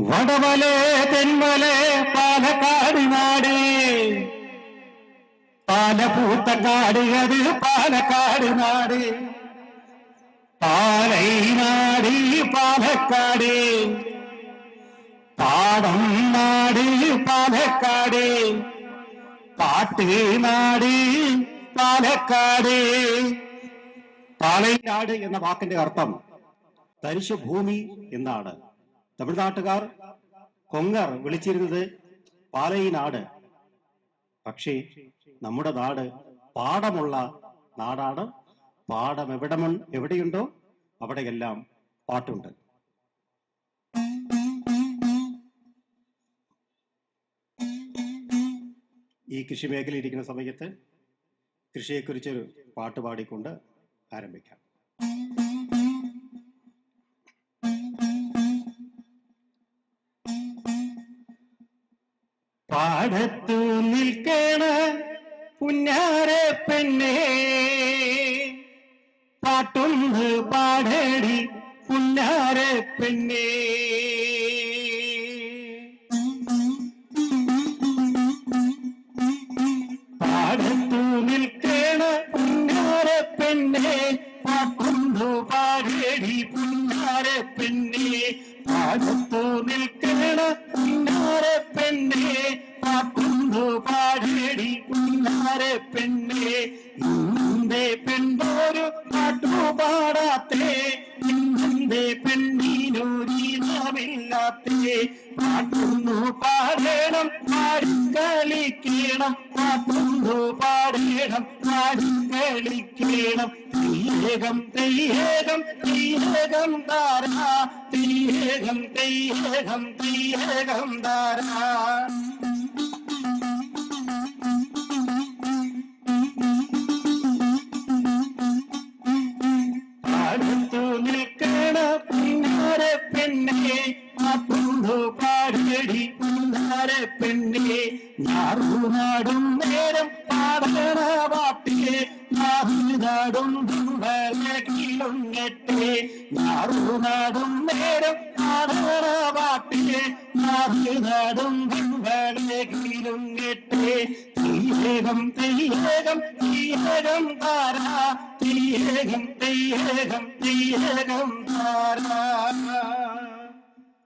വടവലെ തെന്മലെ പാലക്കാട് നാട്. പാലപൂത്തക്കാട് അത് പാലക്കാട് നാട്. പാലൈനാട് പാലക്കാട്. പാടം നാട് പാലക്കാട്. പാട്ട് നാട് പാലക്കാട്. പാലൈനാട് എന്ന വാക്കിന്റെ അർത്ഥം തരിശുഭൂമി എന്നാണ്. തമിഴ്നാട്ടുകാർ കൊങ്ങർ വിളിച്ചിരുന്നത് പാലൈനാട്. പക്ഷേ നമ്മുടെ നാട് പാടമുള്ള നാടാണ്. പാടം എവിടെ എവിടെയുണ്ടോ അവിടെയെല്ലാം പാട്ടുണ്ട്. ഈ കൃഷി മേഖലയിൽ ഇരിക്കുന്ന സമയത്ത് കൃഷിയെക്കുറിച്ചൊരു പാട്ട് പാടിക്കൊണ്ട് ആരംഭിക്കാം. പാടത്തു നിൽക്കണ പുന്നാര പെണ്ണേ. പാട്ടൊന്ന് പാടടി പുന്നാര പെണ്ണേ. പാടത്തു നിൽക്കണ പുന്നാര പെണ്ണേ. പാട്ടൊന്നു പാടടി പുന്നാര പെണ്ണേ. പാടത്തു നിൽക്കണ പെണ്ണേ. പാടാത്തേ ഇന്നേ പാടേണം പാട്ടൊന്നു പാടണം പാടിക്കളിക്കണം പാടേണം പാടണം കളിക്കണം. തെയ്യേകം തെയ്യേകം തെയ്യേകം താരാ തെയ്യേകം തെയ്യേകം തെയ്യേകം താരാ നിൽക്കണ പുന്നാര പെണ്ണെ പാട്ടുണ്ടു പാടടി പുന്നാര പെണ്ണെ ഞാറുനാടും നേരം പാടണ പാട്ടിലെ കിളും ഞെട്ടേ ഞാറുനാടും നേരം പാടണ പാട്ടിലെ ഞാറുനാടും കിളും കേട്ടേ. തീയേകം തെയ്യേകം തീയേകം താരാ തീയേകം തെയ്യേകം തീയേകം താരാ